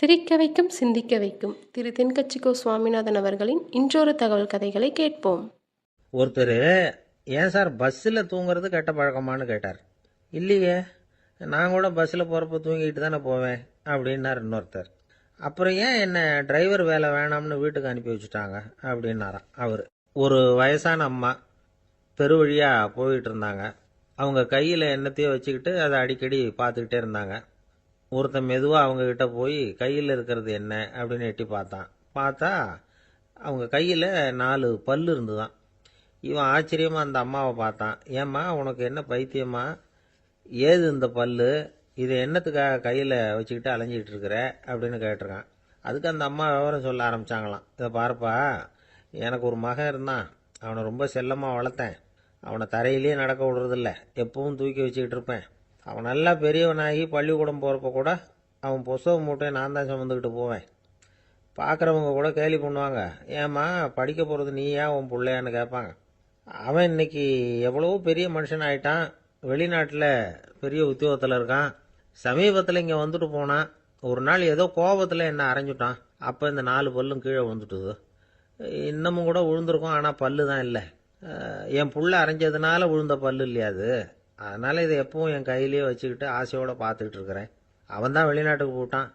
சிரிக்க வைக்கும் சிந்திக்க வைக்கும். திரு தென்கட்சிக்கோ சுவாமிநாதன் அவர்களின் இன்றொரு தகவல் கதைகளை கேட்போம். ஒருத்தர் ஏன் சார் பஸ்ஸில் தூங்குறது கெட்ட பழக்கமான்னு கேட்டார். இல்லையே நான் கூட பஸ்ஸில் போகிறப்ப தூங்கிட்டு தானே போவேன் அப்படின்னார் இன்னொருத்தர். அப்புறம் ஏன் என்ன டிரைவர் வேலை வேணாம்னு வீட்டுக்கு அனுப்பி வச்சுட்டாங்க? அப்படின்னாராம் அவர். ஒரு வயசான அம்மா தெரு வழியாக போயிட்டு இருந்தாங்க. அவங்க கையில் என்னத்தையோ வச்சுக்கிட்டு அதை அடிக்கடி பார்த்துக்கிட்டே இருந்தாங்க. ஒருத்தன் மெதுவாக அவங்கக்கிட்ட போய் கையில் இருக்கிறது என்ன? அப்படின்னு எட்டி பார்த்தான். பார்த்தா அவங்க கையில் நாலு பல்லு இருந்துதான். இவன் ஆச்சரியமாக அந்த அம்மாவை பார்த்தான். ஏம்மா உனக்கு என்ன பைத்தியமா? ஏது இந்த பல்லு? இதை என்னத்துக்காக கையில் வச்சுக்கிட்டு அலைஞ்சிக்கிட்டு இருக்கிற? அப்படின்னு கேட்டிருக்கான். அதுக்கு அந்த அம்மா விவரம் சொல்ல ஆரம்பிச்சாங்களாம். இதை பார்ப்பா எனக்கு ஒரு மகன் இருந்தான். அவனை ரொம்ப செல்லமாக வளர்த்தேன். அவனை தரையிலேயே நடக்க விடுறதில்ல. எப்பவும் தூக்கி வச்சுக்கிட்டு இருப்பேன். அவன் நல்லா பெரியவனாகி பள்ளிக்கூடம் போகிறப்ப கூட அவன் புஸ்தக மூட்டையை நான் தான் சுமந்துக்கிட்டு போவேன். பார்க்குறவங்க கூட கேலி பண்ணுவாங்க. ஏம்மா படிக்க போகிறது நீயா உன் பிள்ளையான்னு கேட்பாங்க. அவன் இன்னைக்கு எவ்வளவோ பெரிய மனுஷன் ஆயிட்டான். வெளிநாட்டில் பெரிய உத்தியோகத்தில் இருக்கான். சமீபத்தில் இங்கே வந்துட்டு போனான். ஒரு நாள் ஏதோ கோபத்தில் என்ன அரைஞ்சுட்டான். அப்போ இந்த நாலு பல்லும் கீழே விழுந்துட்டுது. இன்னமும் கூட விழுந்திருக்கும் ஆனால் பல்லு தான் இல்லை என் புள்ள அரைஞ்சதுனால விழுந்த பல்லு இல்லையா அது? அதனால் இதை எப்பவும் என் கையிலேயே வச்சுக்கிட்டு ஆசையோடு பார்த்துக்கிட்டு இருக்கிறேன். அவன் தான் வெளிநாட்டுக்கு போட்டான்.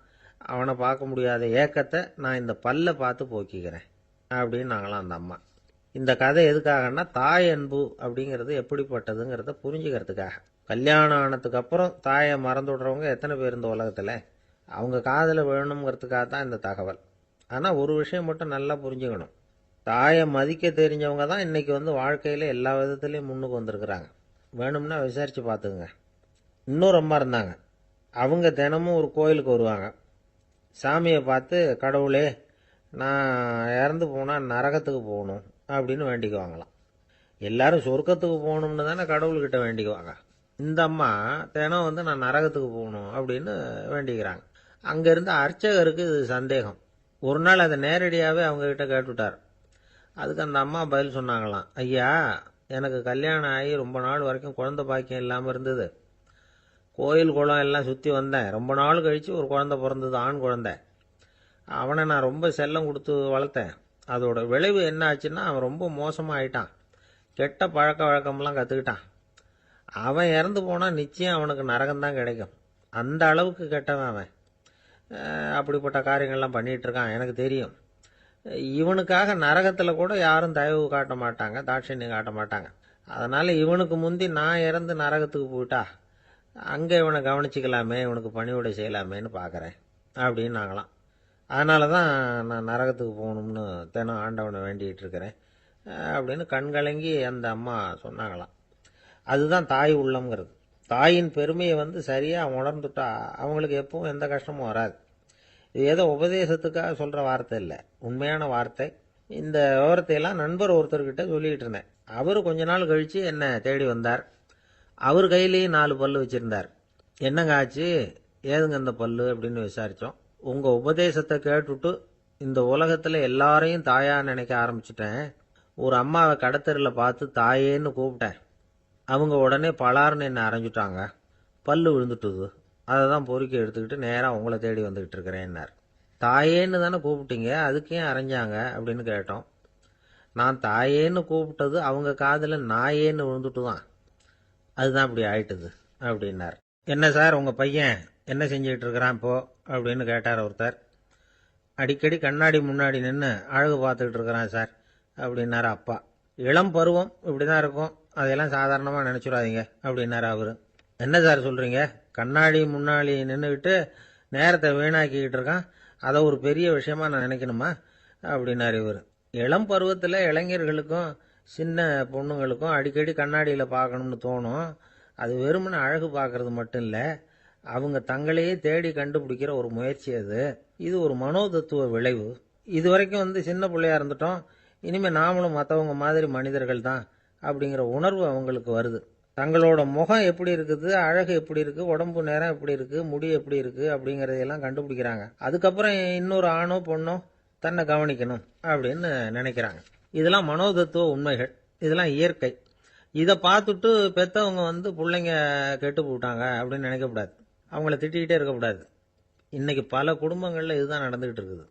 அவனை பார்க்க முடியாத ஏக்கத்தை நான் இந்த பல்லை பார்த்து போக்கிக்கிறேன். அப்படின்னு நாங்களாம் அந்த அம்மா. இந்த கதை எதுக்காகன்னா தாய் அன்பு அப்படிங்கிறது எப்படிப்பட்டதுங்கிறத புரிஞ்சுக்கிறதுக்காக. கல்யாணம் ஆனதுக்கு அப்புறம் தாயை மறந்து விடுறவங்க எத்தனை பேர் இந்த உலகத்தில்? அவங்க காதில் வேணுங்கிறதுக்காக தான் இந்த தகவல். ஆனால் ஒரு விஷயம் மட்டும் நல்லா புரிஞ்சுக்கணும். தாயை மதிக்க தெரிஞ்சவங்க தான் இன்றைக்கி வந்து வாழ்க்கையில் எல்லா விதத்துலேயும் முன்னுக்கு வந்திருக்கிறாங்க. வேணும்னா விசாரித்து பார்த்துக்குங்க. இன்னொரு அம்மா இருந்தாங்க. அவங்க தினமும் ஒரு கோயிலுக்கு வருவாங்க. சாமியை பார்த்து கடவுளே நான் இறந்து போனால் நரகத்துக்கு போகணும் அப்படின்னு வேண்டிக்குவாங்களாம். எல்லாரும் சொர்க்கத்துக்கு போகணும்னு தானே கடவுள்கிட்ட வேண்டிக்குவாங்க. இந்த அம்மா தினம் வந்து நான் நரகத்துக்கு போகணும் அப்படின்னு வேண்டிக்கிறாங்க. அங்கேருந்து அர்ச்சகருக்கு இது சந்தேகம். ஒரு நாள் அதை நேரடியாகவே அவங்கக்கிட்ட கேட்டுவிட்டார் அதுக்கு அந்த அம்மா பதில் சொன்னாங்களாம். ஐயா எனக்கு கல்யாணம் ஆகி ரொம்ப நாள் வரைக்கும் குழந்தை பாக்கியம் இல்லாமல் இருந்தது. கோயில் குளம் எல்லாம் சுற்றி வந்தேன். ரொம்ப நாள் கழித்து ஒரு குழந்தை பிறந்தது ஆண் குழந்தை. அவனை நான் ரொம்ப செல்லம் கொடுத்து வளர்த்தேன். அதோட விளைவு என்ன ஆச்சுன்னா அவன் ரொம்ப மோசமாக ஆயிட்டான். கெட்ட பழக்க வழக்கம்லாம் கற்றுக்கிட்டான் அவன் இறந்து போனால் நிச்சயம் அவனுக்கு நரகம்தான் கிடைக்கும். அந்த அளவுக்கு கெட்டவன் அவன். அப்படிப்பட்ட காரியங்கள்லாம் பண்ணிகிட்ருக்கான் எனக்கு தெரியும். இவனுக்காக நரகத்தில் கூட யாரும் தயவு காட்ட மாட்டாங்க தாட்சண்யம் காட்ட மாட்டாங்க. அதனால் இவனுக்கு முந்தி நான் இறந்து நரகத்துக்கு போயிட்டா அங்கே இவனை கவனிச்சிக்கலாமே இவனுக்கு பணிவிடை செய்யலாமேன்னு பார்க்குறேன் அப்படின்னு நாங்களாம். அதனால தான் நான் நரகத்துக்கு போகணும்னு தினம் ஆண்டவனை வேண்டிகிட்டு இருக்கிறேன் அப்படின்னு கண்கலங்கி அந்த அம்மா சொன்னாங்களாம். அதுதான் தாய் உள்ளம்ங்கிறது. தாயின் பெருமையை வந்து சரியாக உணர்ந்துட்டா அவங்களுக்கு எப்பவும் எந்த கஷ்டமும் வராது. ஏதோ உபதேசத்துக்காக சொல்கிற வார்த்தை இல்லை. உண்மையான வார்த்தை. இந்த விவரத்தையெல்லாம் நண்பர் ஒருத்தர்கிட்ட சொல்லிக்கிட்டு இருந்தேன். அவர் கொஞ்ச நாள் கழித்து என்னை தேடி வந்தார். அவர் கையிலேயும் நாலு பல்லு வச்சுருந்தார். என்னங்க ஆச்சு? ஏதுங்க இந்த பல்லு அப்படின்னு விசாரித்தோம் உங்கள் உபதேசத்தை கேட்டுட்டு இந்த உலகத்தில் எல்லாரையும் தாயாக நினைக்க ஆரம்பிச்சிட்டேன். ஒரு அம்மாவை கடத்தரில் பார்த்து தாயேன்னு கூப்பிட்டேன். அவங்க உடனே பலாருன்னு என்னை அரைஞ்சிட்டாங்க. பல்லு விழுந்துட்டுது. அதை தான் பொறுக்கி எடுத்துக்கிட்டு நேராக உங்களை தேடி வந்துக்கிட்டு இருக்கிறேன்னார். தாயேன்னு தானே கூப்பிட்டீங்க அதுக்கு ஏன் அரைஞ்சாங்க அப்படின்னு கேட்டோம். நான் தாயேன்னு கூப்பிட்டது அவங்க காதில் நாயேன்னு விழுந்துட்டு தான் அதுதான் அப்படி ஆயிட்டுது அப்படின்னார். என்ன சார் உங்கள் பையன் என்ன செஞ்சுக்கிட்டு இருக்கிறான் இப்போ அப்படின்னு கேட்டார் ஒருத்தர். அடிக்கடி கண்ணாடி முன்னாடி நின்று அழகு பார்த்துக்கிட்டு இருக்கிறான் சார் அப்படின்னாரு அப்பா. இளம் பருவம் இப்படி தான் இருக்கும். அதையெல்லாம் சாதாரணமாக நினச்சிடாதீங்க அப்படின்னாரு அவர். என்ன சார் சொல்கிறீங்க கண்ணாடி முன்னாடி நின்றுக்கிட்டு நேரத்தை வீணாக்கிக்கிட்டு இருக்கான். அதை ஒரு பெரிய விஷயமா நான் நினைக்கணுமா? அப்படின்னாரு இவர். இளம் பருவத்தில் இளைஞர்களுக்கும் சின்ன பொண்ணுங்களுக்கும் அடிக்கடி கண்ணாடியில் பார்க்கணும்னு தோணும். அது வெறுமனை அழகு பார்க்கறது மட்டும் இல்லை அவங்க தங்களையே தேடி கண்டுபிடிக்கிற ஒரு முயற்சி அது. இது ஒரு மனோதத்துவ விளைவு. இது வரைக்கும் வந்து சின்ன பிள்ளையா இருந்துட்டோம். இனிமேல் நாமளும் மற்றவங்க மாதிரி மனிதர்கள் தான் அப்படிங்கிற உணர்வு அவங்களுக்கு வருது. தங்களோட முகம் எப்படி இருக்குது அழகு எப்படி இருக்குது உடம்பு நேரம் எப்படி இருக்குது முடி எப்படி இருக்குது அப்படிங்கிறதையெல்லாம் கண்டுபிடிக்கிறாங்க. அதுக்கப்புறம் இன்னொரு ஆணோ பொண்ணோ தன்னை கவனிக்கணும் அப்படின்னு நினைக்கிறாங்க. இதெல்லாம் மனோதத்துவ உண்மைகள். இதெல்லாம் இயற்கை. இதை பார்த்துட்டு பெற்றவங்க வந்து பிள்ளைங்க கெட்டு போட்டாங்க அப்படின்னு நினைக்கக்கூடாது. அவங்கள திட்டிக்கிட்டே இருக்கக்கூடாது. இன்னைக்கு பல குடும்பங்களில் இதுதான் நடந்துகிட்டு இருக்குது.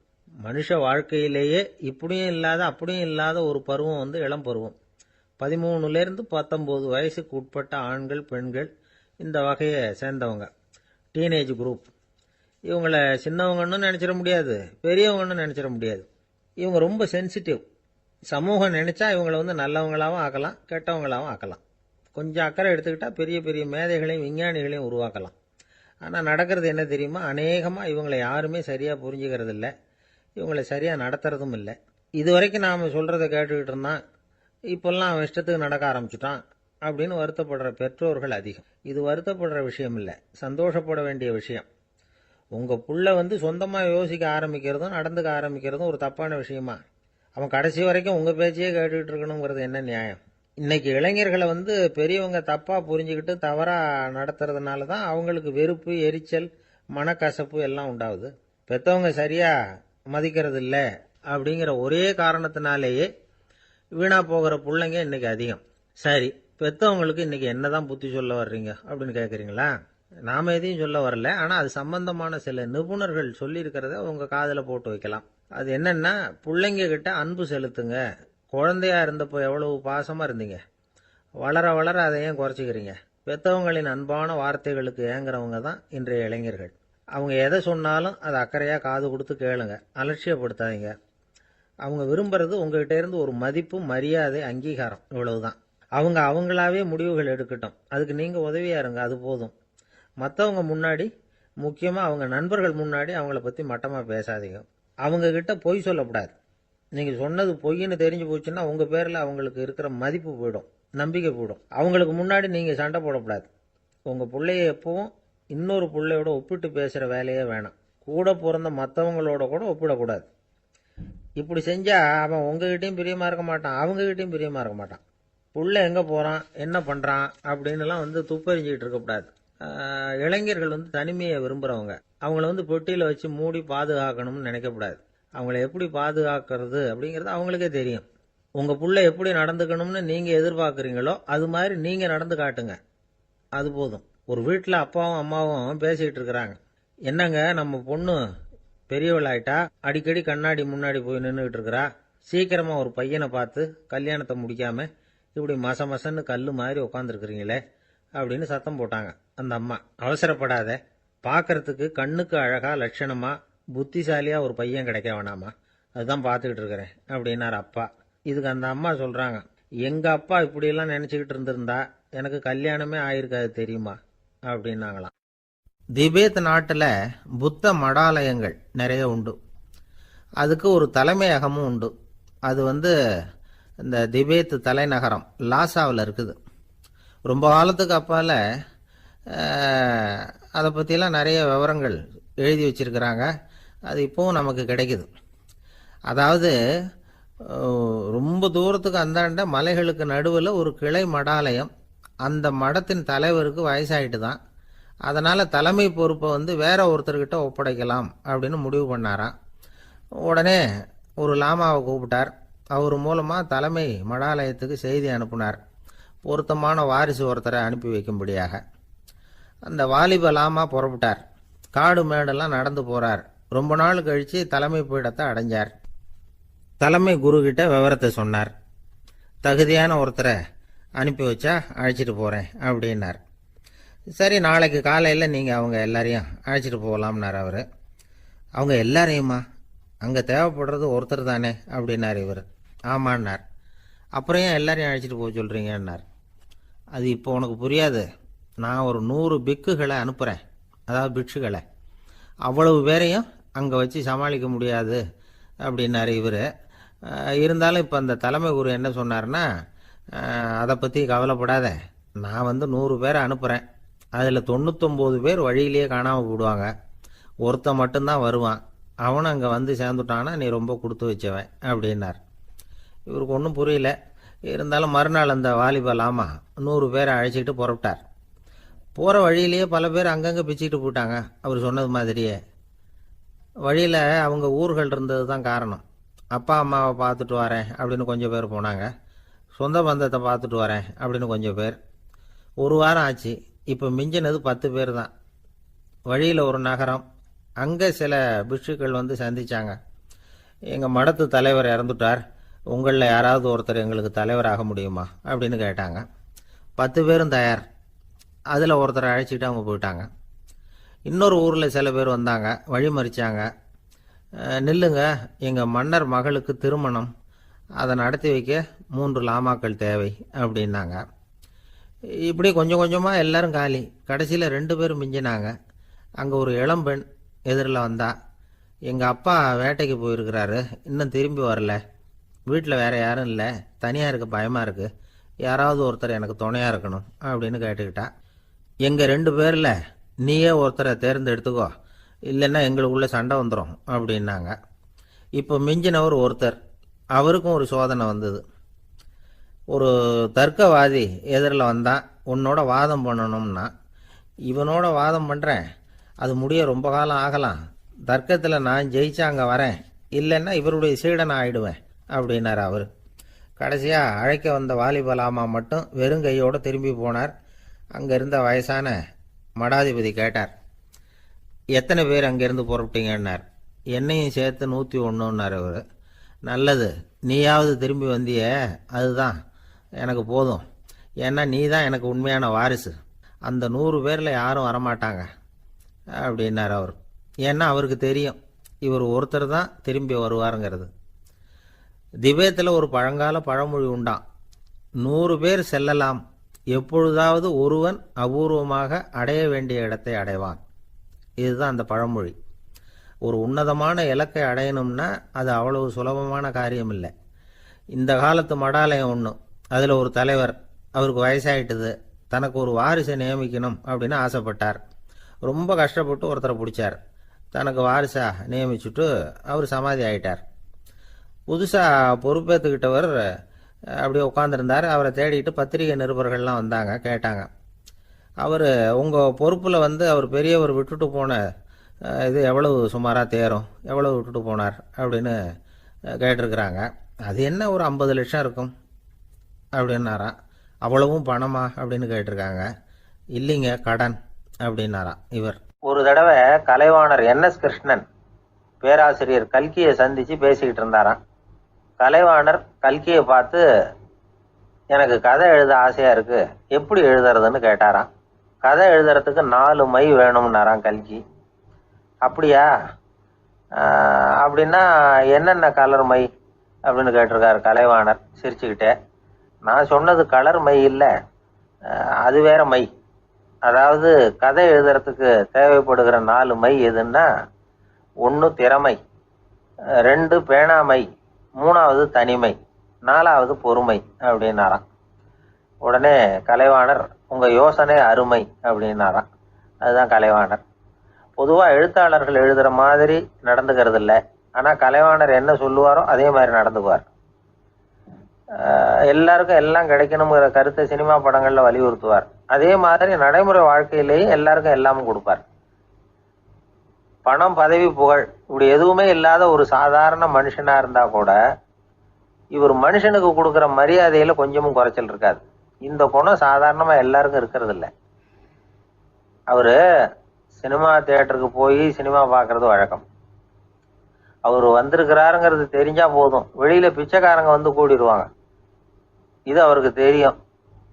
மனுஷ வாழ்க்கையிலேயே இப்படியும் இல்லாத அப்படியும் இல்லாத ஒரு பருவம் வந்து இளம் பருவம். பதிமூணுலேருந்து பத்தொம்போது வயசுக்கு உட்பட்ட ஆண்கள் பெண்கள் இந்த வகையை சேர்ந்தவங்க. டீனேஜ் குரூப் இவங்கள சின்னவங்கன்னு நினச்சிட முடியாது பெரியவங்கன்னு நினச்சிட முடியாது. இவங்க ரொம்ப சென்சிட்டிவ் சமூகம் நினச்சா இவங்களை வந்து நல்லவங்களாகவும் ஆக்கலாம் கெட்டவங்களாகவும் ஆக்கலாம். கொஞ்சம் அக்கறை எடுத்துக்கிட்டால் பெரிய பெரிய மேதைகளையும் விஞ்ஞானிகளையும் உருவாக்கலாம். ஆனால் நடக்கிறது என்ன தெரியுமா? அநேகமாக இவங்களை யாருமே சரியாக புரிஞ்சுக்கிறது இல்லை இவங்களை சரியாக நடத்துறதும் இல்லை. இது வரைக்கும் நாம் சொல்கிறத கேட்டுக்கிட்டு இருந்தான் இப்போல்லாம் அவன் இஷ்டத்துக்கு நடக்க ஆரம்பிச்சிட்டான் அப்படின்னு வருத்தப்படுற பெற்றோர்கள் அதிகம். இது வருத்தப்படுற விஷயம் இல்லை. சந்தோஷப்பட வேண்டிய விஷயம். உங்கள் புள்ள வந்து சொந்தமாக யோசிக்க ஆரம்பிக்கிறதும் நடந்துக்க ஆரம்பிக்கிறதும் ஒரு தப்பான விஷயமா? அவன் கடைசி வரைக்கும் உங்கள் பேச்சையே கேட்டுக்கிட்டு இருக்கணுங்கிறது என்ன நியாயம்? இன்னைக்கு இளைஞர்களை வந்து பெரியவங்க தப்பாக புரிஞ்சுக்கிட்டு தவறாக நடத்துறதுனால தான் அவங்களுக்கு வெறுப்பு எரிச்சல் மனக்கசப்பு எல்லாம் உண்டாகுது. பெற்றவங்க சரியாக மதிக்கிறது இல்லை அப்படிங்கிற ஒரே காரணத்தினாலேயே வீணா போகிற பிள்ளைங்க இன்னைக்கு அதிகம். சரி பெற்றவங்களுக்கு இன்னைக்கு என்னதான் புத்தி சொல்ல வர்றீங்க அப்படின்னு கேட்குறீங்களா நாம எதையும் சொல்ல வரல. ஆனால் அது சம்பந்தமான சில நிபுணர்கள் சொல்லியிருக்கிறத உங்கள் காதில் போட்டு வைக்கலாம். அது என்னன்னா பிள்ளைங்க கிட்ட அன்பு செலுத்துங்க. குழந்தையா இருந்தப்போ எவ்வளவு பாசமாக இருந்தீங்க? வளர வளர அதை ஏன் குறைச்சிக்கிறீங்க? பெற்றவங்களின் அன்பான வார்த்தைகளுக்கு ஏங்குறவங்க தான் இன்றைய இளைஞர்கள். அவங்க எதை சொன்னாலும் அதை அக்கறையாக காது கொடுத்து கேளுங்க. அலட்சியப்படுத்தாதீங்க. அவங்க விரும்புறது உங்ககிட்ட இருந்து ஒரு மதிப்பு மரியாதை அங்கீகாரம். இவ்வளவுதான். அவங்க அவங்களாவே முடிவுகள் எடுக்கட்டும். அதுக்கு நீங்கள் உதவியா இருங்க. அது போதும். மற்றவங்க முன்னாடி முக்கியமாக அவங்க நண்பர்கள் முன்னாடி அவங்கள பற்றி மட்டமாக பேசாதீங்க. அவங்க கிட்ட பொய் சொல்லக்கூடாது. நீங்கள் சொன்னது பொய்ன்னு தெரிஞ்சு போச்சுன்னா உங்கள் பேரில் அவங்களுக்கு இருக்கிற மதிப்பு போயிடும். நம்பிக்கை போயிடும். அவங்களுக்கு முன்னாடி நீங்கள் சண்டை போடக்கூடாது. உங்கள் பிள்ளைய எப்பவும் இன்னொரு பிள்ளையோட ஒப்பிட்டு பேசுகிற வேலையே வேணாம். கூட பிறந்த மற்றவங்களோட கூட ஒப்பிடக்கூடாது. இப்படி செஞ்சா அவன் உங்ககிட்டயும் பிரியமா இருக்க மாட்டான் அவங்ககிட்டயும் பிரியமா இருக்க மாட்டான். புள்ள எங்க போறான் என்ன பண்றான் அப்படின்னுலாம் வந்து துப்பறிஞ்சிக்கிட்டு இருக்கக்கூடாது இளைஞர்கள் வந்து தனிமையை விரும்புறவங்க. அவங்கள வந்து பெட்டியில் வச்சு மூடி பாதுகாக்கணும்னு நினைக்கக்கூடாது அவங்கள எப்படி பாதுகாக்கிறது அப்படிங்கிறது அவங்களுக்கே தெரியும். உங்க புள்ள எப்படி நடந்துக்கணும்னு நீங்க எதிர்பார்க்குறீங்களோ அது மாதிரி நீங்க நடந்து காட்டுங்க. அது போதும். ஒரு வீட்டில் அப்பாவும் அம்மாவும் பேசிக்கிட்டு இருக்கிறாங்க. என்னங்க நம்ம பொண்ணு பெரியவளாயிட்டா அடிக்கடி கண்ணாடி முன்னாடி போய் நின்றுக்கிட்டு இருக்கிறா. சீக்கிரமாக ஒரு பையனை பார்த்து கல்யாணத்தை முடிக்காம இப்படி மச மசன்னு கல் மாதிரி உட்காந்துருக்குறீங்களே அப்படின்னு சத்தம் போட்டாங்க அந்த அம்மா. அவசரப்படாத. பார்க்கறதுக்கு கண்ணுக்கு அழகாக லட்சணமாக புத்திசாலியாக ஒரு பையன் கிடைக்க வேணாமா? அதுதான் பார்த்துக்கிட்டு இருக்கிறேன் அப்படின்னார் அப்பா. இதுக்கு அந்த அம்மா சொல்கிறாங்க எங்கள் அப்பா இப்படியெல்லாம் நினச்சிக்கிட்டு இருந்திருந்தா எனக்கு கல்யாணமே ஆயிருக்காது தெரியுமா? அப்படின்னாங்களாம். திபேத் நாட்டில் புத்த மடாலயங்கள் நிறைய உண்டு. அதுக்கு ஒரு தலைமையகமும் உண்டு. அது வந்து இந்த திபேத் தலைநகரம் லாசாவில் இருக்குது. ரொம்ப காலத்துக்கு அப்பால் அதை பற்றிலாம் நிறைய விவரங்கள் எழுதி வச்சிருக்கிறாங்க. அது இப்போவும் நமக்கு கிடைக்குது. அதாவது ரொம்ப தூரத்துக்கு அந்தாண்ட மலைகளுக்கு நடுவில் ஒரு கிளை மடாலயம் அந்த மடத்தின் தலைவருக்கு வயசாயிட்டு தான் அதனால் தலைமை பொறுப்பை வந்து வேற ஒருத்தர்கிட்ட ஒப்படைக்கலாம் அப்படின்னு முடிவு பண்ணாராம் உடனே ஒரு லாமாவை கூப்பிட்டார். அவர் மூலமாக தலைமை மடாலயத்துக்கு செய்தி அனுப்பினார். பொருத்தமான வாரிசு ஒருத்தரை அனுப்பி வைக்கும்படியாக. அந்த வாலிப லாமா புறப்பட்டார். காடு மேடெல்லாம் நடந்து போகிறார் ரொம்ப நாள் கழித்து தலைமை பீடத்தை அடைஞ்சார். தலைமை குரு விவரத்தை சொன்னார். தகுதியான ஒருத்தரை அனுப்பி வச்சா அழைச்சிட்டு போகிறேன் அப்படின்னார். சரி நாளைக்கு காலையில் நீங்கள் அவங்க எல்லாரையும் அழைச்சிட்டு போகலாம்னார் அவர். அவங்க எல்லாரையுமா? அங்கே தேவைப்படுறது ஒருத்தர் தானே அப்படின்னார் இவர். ஆமான்னார். அப்புறம் ஏன் எல்லாரையும் அழைச்சிட்டு போக சொல்கிறீங்கன்னார் அது இப்போ உனக்கு புரியாது. நான் ஒரு நூறு பிக்குகளை அனுப்புகிறேன் அதாவது பிக்ஷுகளை அவ்வளவு பேரையும் அங்கே வச்சு சமாளிக்க முடியாது அப்படின்னாரு இவர். இருந்தாலும் இப்போ அந்த தலைமை குரு என்ன சொன்னார்னா அதை பற்றி கவலைப்படாத. நான் வந்து நூறு பேரை அனுப்புகிறேன் அதில் தொண்ணூத்தொம்பது பேர் வழியிலேயே காணாமல் போடுவாங்க ஒருத்தன் மட்டும்தான் வருவான். அவனும் அங்கே வந்து சேர்ந்துட்டான்னா நீ ரொம்ப கொடுத்து வச்சவன் அப்படின்னார். இவருக்கு ஒன்றும் புரியல. இருந்தாலும் மறுநாள் அந்த வாலிபால் லாமா நூறு பேரை அழைச்சிக்கிட்டு புறப்பட்டார். போகிற வழியிலேயே பல பேர் அங்கங்கே பிச்சுக்கிட்டு போயிட்டாங்க. அவர் சொன்னது மாதிரியே. வழியில் அவங்க ஊர்கள் இருந்தது தான் காரணம். அப்பா அம்மாவை பார்த்துட்டு வரேன் அப்படின்னு கொஞ்சம் பேர் போனாங்க. சொந்த பந்தத்தை பார்த்துட்டு வரேன் அப்படின்னு கொஞ்சம் பேர். ஒரு வாரம் ஆச்சு. இப்போ மிஞ்சினது பத்து பேர் தான் வழியில் ஒரு நகரம். அங்கே சில பிஷுக்கள் வந்து சந்தித்தாங்க எங்கள் மடத்து தலைவர் இறந்துட்டார். உங்களில் யாராவது ஒருத்தர் எங்களுக்கு தலைவராக முடியுமா? அப்படின்னு கேட்டாங்க. பத்து பேரும் தயார். அதில் ஒருத்தரை அழைச்சிட்டு அவங்க போயிட்டாங்க. இன்னொரு ஊரில் சில பேர் வந்தாங்க. வழிமறிச்சாங்க நில்லுங்க. எங்கள் மன்னர் மகளுக்கு திருமணம். அதை நடத்தி வைக்க மூன்று லாமாக்கள் தேவை அப்படின்னாங்க. இப்படி கொஞ்சம் கொஞ்சமாக எல்லாரும் காலி. கடைசியில் ரெண்டு பேரும் மிஞ்சினாங்க. அங்கே ஒரு இளம்பெண் எதிரில் வந்தா எங்கள் அப்பா வேட்டைக்கு போயிருக்கிறாரு. இன்னும் திரும்பி வரல. வீட்டில் வேறு யாரும் இல்லை. தனியாக இருக்க பயமாக இருக்குது யாராவது ஒருத்தர் எனக்கு துணையாக இருக்கணும் அப்படின்னு கேட்டுக்கிட்டா. எங்கள் ரெண்டு பேரில் நீயே ஒருத்தரை தேர்ந்தெடுத்துக்கோ. இல்லைன்னா எங்களுக்குள்ளே சண்டை வந்துடும் அப்படின்னாங்க. இப்போ மிஞ்சினவர் ஒருத்தர். அவருக்கும் ஒரு சோதனை வந்தது. ஒரு தர்க்கவாதி எதிரில் வந்தான். உன்னோட வாதம் பண்ணணும்னா இவனோட வாதம் பண்ணுறேன் அது முடிய ரொம்ப காலம் ஆகலாம். தர்க்கத்தில் நான் ஜெயிச்சா அங்கே வரேன். இல்லைன்னா இவருடைய சீடனை ஆயிடுவேன் அப்படின்னார் அவர். கடைசியாக அழைக்க வந்த வாலிபலாமா மட்டும் வெறும் கையோடு திரும்பி போனார். அங்கே இருந்த வயசான மடாதிபதி கேட்டார் எத்தனை பேர் அங்கேருந்து புறப்பட்டீங்கன்னார்? என்னையும் சேர்த்து நூற்றி ஒன்றுன்னார் அவர். நல்லது. நீயாவது திரும்பி வந்தியே. அதுதான். எனக்கு போதும். ஏன்னா நீ தான் எனக்கு உண்மையான வாரிசு. அந்த நூறு பேரில் யாரும் வரமாட்டாங்க. அப்படின்னார் அவர். ஏன்னா அவருக்கு தெரியும். இவர் ஒருத்தர் தான் திரும்பி வருவாருங்கிறது. திபேத்தில் ஒரு பழங்கால பழமொழி உண்டான் நூறு பேர் செல்லலாம். எப்பொழுதாவது ஒருவன் அபூர்வமாக அடைய வேண்டிய இடத்தை அடைவான். இதுதான் அந்த பழமொழி. ஒரு உன்னதமான இலக்கை அடையணும்னா அது அவ்வளவு சுலபமான காரியம் இல்லை இந்த காலத்து மடாலயம் ஒன்று அதில் ஒரு தலைவர் அவருக்கு வயசாகிட்டது தனக்கு ஒரு வாரிசை நியமிக்கணும் அப்படின்னு ஆசைப்பட்டார். ரொம்ப கஷ்டப்பட்டு ஒருத்தரை பிடிச்சார். தனக்கு வாரிசா நியமிச்சுட்டு அவர் சமாதி ஆயிட்டார். புதுசாக பொறுப்பேற்றுக்கிட்டவர் அப்படியே உட்காந்துருந்தார் அவரை தேடிட்டு பத்திரிகை நிருபர்கள்லாம் வந்தாங்க கேட்டாங்க. அவர் உங்கள் பொறுப்பில் வந்து அவர் பெரியவர் விட்டுட்டு போன இது எவ்வளவு சுமாராக தேரும்? எவ்வளவு விட்டுட்டு போனார்? அப்படின்னு கேட்டிருக்கிறாங்க. அது என்ன ஒரு ஐம்பது லட்சம் இருக்கும்? அப்படின்னாராம் அவ்வளவும் பணமா அப்படின்னு கேட்டிருக்காங்க. இல்லைங்க கடன் அப்படின்னாராம் இவர். ஒரு தடவை கலைவாணர் என் எஸ் கிருஷ்ணன் பேராசிரியர் கல்கியை சந்திச்சு பேசிக்கிட்டு இருந்தாராம். கலைவாணர் கல்கியை பார்த்து எனக்கு கதை எழுத ஆசையா இருக்கு. எப்படி எழுதுறதுன்னு கேட்டாராம். கதை எழுதுறதுக்கு நாலு மை வேணும்னாராம் கல்கி. அப்படியா? அப்படின்னா என்னென்ன கலர் மை? அப்படின்னு கேட்டிருக்காரு கலைவாணர் சிரிச்சுக்கிட்டே. நான் சொன்னது கலர் மை இல்லை. அது வேற மை. அதாவது கதை எழுதுறதுக்கு தேவைப்படுகிற நாலு மை எதுன்னா ஒன்று திறமை ரெண்டு பேணாமை மூணாவது தனிமை நாலாவது பொறுமை அப்படின்னாராம் உடனே கலைவாணர் உங்கள் யோசனை அருமை அப்படின்னாராம் அதுதான் கலைவாணர். பொதுவாக எழுத்தாளர்கள் எழுதுற மாதிரி நடந்துக்கிறது இல்லை ஆனால் கலைவாணர் என்ன சொல்லுவாரோ அதே மாதிரி நடந்துக்குவார். எல்லாருக்கும் எல்லாம் கிடைக்கணுங்கிற கருத்தை சினிமா படங்கள்ல வலியுறுத்துவார். அதே மாதிரி நடைமுறை வாழ்க்கையிலேயும் எல்லாருக்கும் எல்லாமும் கொடுப்பார். பணம் பதவி புகழ் இப்படி எதுவுமே இல்லாத ஒரு சாதாரண மனுஷனா இருந்தா கூட இவர் மனுஷனுக்கு கொடுக்குற மரியாதையில கொஞ்சமும் குறைச்சல் இருக்காது. இந்த குணம் சாதாரணமா எல்லாருக்கும் இருக்கிறது இல்ல அவரு சினிமா தியேட்டருக்கு போய் சினிமா பார்க்கறது வழக்கம். அவர் வந்திருக்கிறாருங்கிறது தெரிஞ்சா போதும். வெளியில பிச்சைக்காரங்க வந்து கூடிடுவாங்க. இது அவருக்கு தெரியும்.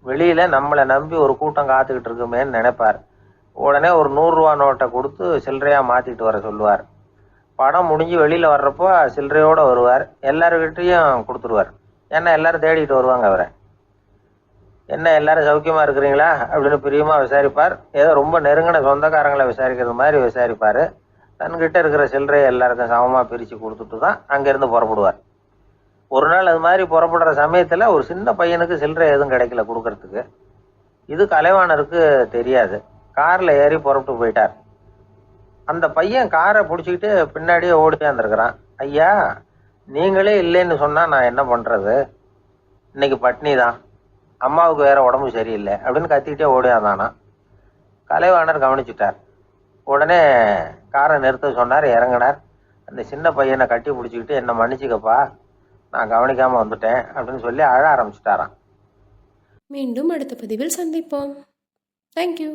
வெளியில நம்மளை நம்பி ஒரு கூட்டம் காத்துக்கிட்டு இருக்குமேன்னு நினைப்பார். உடனே ஒரு நூறுரூவா நோட்டை கொடுத்து சில்லறையா மாத்திட்டு வர சொல்லுவார். படம் முடிஞ்சு வெளியில வர்றப்போ சில்லறையோட வருவார். எல்லாருக்கிட்டையும் கொடுத்துருவார். ஏன்னா எல்லாரும் தேடிட்டு வருவாங்க அவரை. என்ன எல்லாரும் சௌக்கியமா இருக்கிறீங்களா? அப்படின்னு பிரியமா விசாரிப்பார். ஏதோ ரொம்ப நெருங்கின சொந்தக்காரங்களை விசாரிக்கிறது மாதிரி விசாரிப்பாரு. தன்கிட்ட இருக்கிற சில்லறையை எல்லாருக்கும் சமமாக பிரித்து கொடுத்துட்டு தான் அங்கேருந்து புறப்படுவார். ஒரு நாள் அது மாதிரி புறப்படுற சமயத்தில் ஒரு சின்ன பையனுக்கு சில்லறை எதுவும் கிடைக்கல கொடுக்கறதுக்கு. இது கலைவாணருக்கு தெரியாது. காரில் ஏறி புறப்பட்டு போயிட்டார். அந்த பையன் காரை பிடிச்சிக்கிட்டு பின்னாடியே ஓடியாந்துருக்கிறான் ஐயா நீங்களே இல்லைன்னு சொன்னால் நான் என்ன பண்ணுறது இன்னைக்கு பட்னி தான். அம்மாவுக்கு வேற உடம்பு சரியில்லை. அப்படின்னு கத்திக்கிட்டே ஓடியாந்தானா கலைவாணர் கவனிச்சுட்டார். உடனே காரை நிறுத்த சொன்னார் இறங்கினார். அந்த சின்ன பையனை கட்டி பிடிச்சிக்கிட்டு என்னை மன்னிச்சுக்கப்பா நான் கவனிக்காம வந்துட்டேன் அப்படின்னு சொல்லி அழ ஆரம்பிச்சிட்டாராம். மீண்டும் அடுத்த பதிவில் சந்திப்போம். தேங்க்யூ